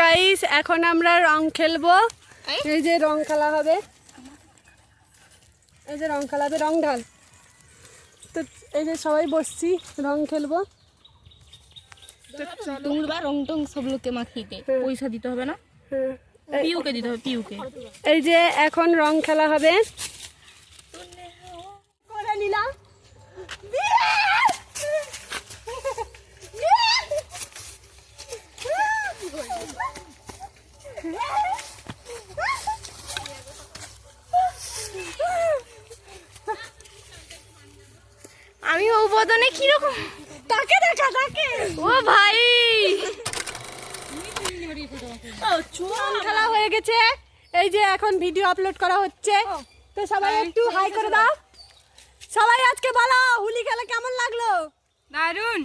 Guys এখন আমরা রং খেলব। এই? যে রং খেলা হবে। এই যে রং খেলা হবে রং ঢাল। তো এই যে সবাই বসছি রং খেলব। ডুমুর বা রং টং সব লোককে মাখিয়ে পয়সা দিতে হবে না? হ্যাঁ। পিউকে দিতে হবে পিউকে। এই যে এখন রং খেলা হবে করে নিলাম আমি উদ্বোধনে কীরকম? তাকে দেখা তাকে। ও ভাই। খেলা হয়ে গেছে। এই যে এখন ভিডিও আপলোড করা হচ্ছে। তো সবাই একটু হাই করে দাও। সবাই আজকে বলো হুলি খেলা কেমন লাগল? দারুণ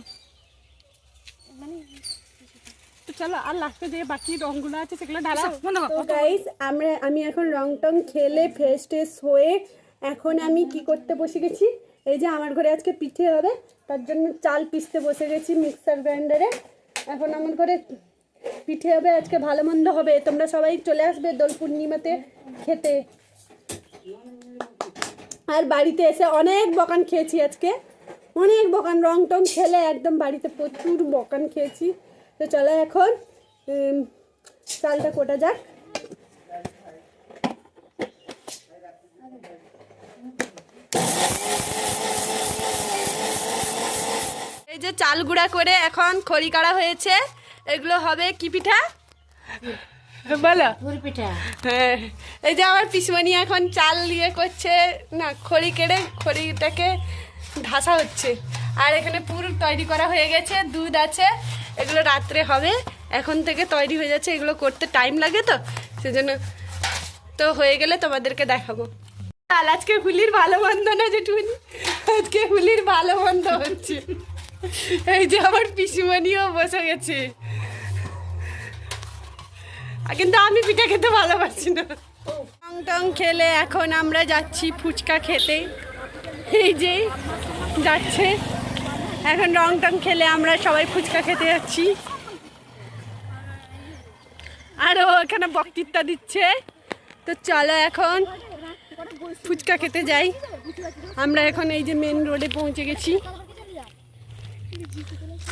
চলো আর লাস্টে যে বাকি রংগুলো আছে সেগুলো ঢালা তো গাইস আমরা আমি এখন রং টং খেলে ফ্রেশ ট্রেশ হয়ে এখন আমি কি করতে বসে গেছি? এই যে আমার ঘরে আজকে পিঠে হবে, তার জন্য চাল পিসতে বসে গেছি মিক্সার গ্রাইন্ডারে। এখন আমার ঘরে পিঠে হবে, আজকে ভালো মন্দ হবে। তোমরা সবাই চলে আসবে দোল পূর্ণিমাতে খেতে। আর বাড়িতে এসে অনেক বকান খেয়েছি আজকে। অনেক বকান রং টং খেলে একদম বাড়িতে প্রচুর বকান খেয়েছি। তো চলো এখন চালটা কোটা যাক। এই যে চাল গুঁড়া করে এখন খড়ি কাড়া হয়েছে। এগুলো হবে কি পিঠা? বলো। হ্যাঁ। এই যে আমার পিসমণি এখন চাল ইয়ে করছে না খড়ি কেড়ে খড়িটাকে ঢাসা হচ্ছে। আর এখানে পুরো তৈরি করা হয়ে গেছে দুধ আছে। এগুলো রাত্রে হবে। এখন থেকে তৈরি হয়ে যাচ্ছে। এগুলো করতে টাইম লাগে তো। সেজন্য তো হয়ে গেলে তোমাদেরকে দেখাবো। আর আজকে হুলির ভালো মন্দ না যেটুকুনি আজকে হুলির ভালো মন্দ হচ্ছে। এই যে আমার পিসিমণিও বসে গেছে। কিন্তু আমি পিঠা খেতে ভালোবাসি না। টং টং খেলে এখন আমরা যাচ্ছি ফুচকা খেতে। এই যে যাচ্ছে। এখন রং টং খেলে আমরা সবাই ফুচকা খেতে যাচ্ছি। আর ও এখানে বক্তৃতা দিচ্ছে। তো চলো এখন ফুচকা খেতে যাই। আমরা এখন এই যে মেন রোডে পৌঁছে গেছি।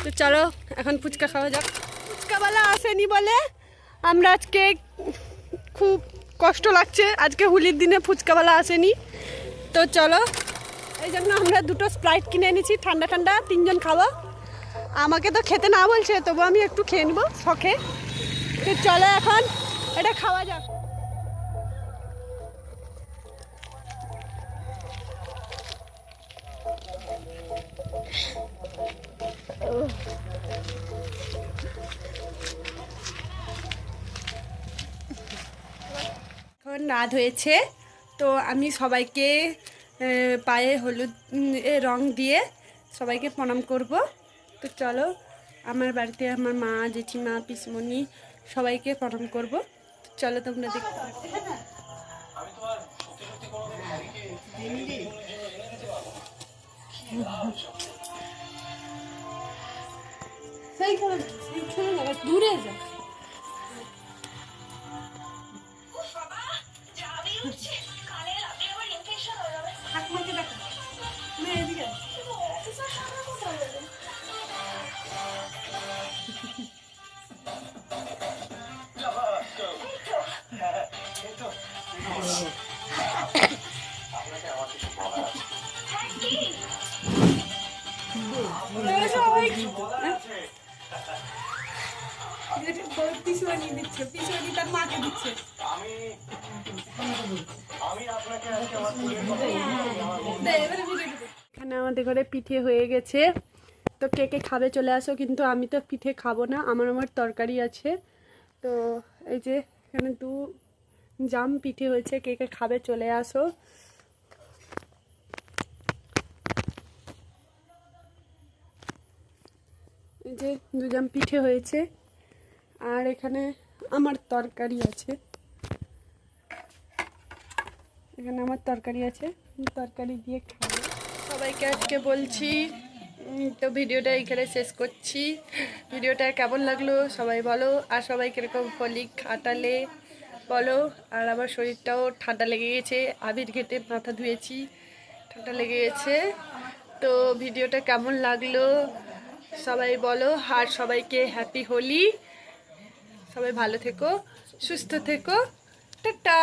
তো চলো, এখন ফুচকা খাওয়া যাক। ফুচকাওয়ালা আসেনি বলে আমরা আজকে খুব কষ্ট লাগছে। আজকে হোলির দিনে ফুচকাওয়ালা আসেনি। তো চলো, এই জন্য আমরা দুটো স্প্রাইট কিনে এনেছি, ঠান্ডা ঠান্ডা, তিনজন খাব। আমাকে তো খেতে না বলছে, তবু আমি একটু খেয়ে নেব, শখে। তো চলো এখন, এটা খাওয়া যাক। এখন রাত হয়েছে তো আমি সবাইকে পায়ে হলুদ রং দিয়ে সবাইকে প্রণাম করব। তো চলো আমার বাড়িতে আমার মা জেঠিমা পিসমণি সবাইকে প্রণাম করব। তো চলো তোমরা দেখতে না, দূরে যা ঠাকুমাকে দেখো না এদিকে আয়। এখানে আমাদের ঘরে পিঠে হয়ে গেছে। তো কে কে খাবে চলে আসো, কিন্তু আমি তো পিঠে খাব না, আমার আমার তরকারি আছে। তো এই যে এখানে দু জাম পিঠে হয়েছে, কে কে খাবে চলে আসো। এই যে দু জাম পিঠে হয়েছে, আর এখানে আমার তরকারি আছে। এখানে আমার তরকারি আছে তরকারি দিয়ে খাব। সবাইকে আজকে বলছি তো ভিডিওটা এখানে শেষ করছি। ভিডিওটা কেমন লাগল সবাই বলো, আর সবাই কীরকম হোলি কাটালে বলো, আর আমার শরীরটাও ঠান্ডা লেগে গেছে, আবির ঘেটে মাথা ধুয়েছি, ঠান্ডা লেগে গেছে। তো ভিডিওটা কেমন লাগল? সবাই বলো আর সবাইকে হ্যাপি হোলি। সবাই ভালো থেকো সুস্থ থেকো। টাটা।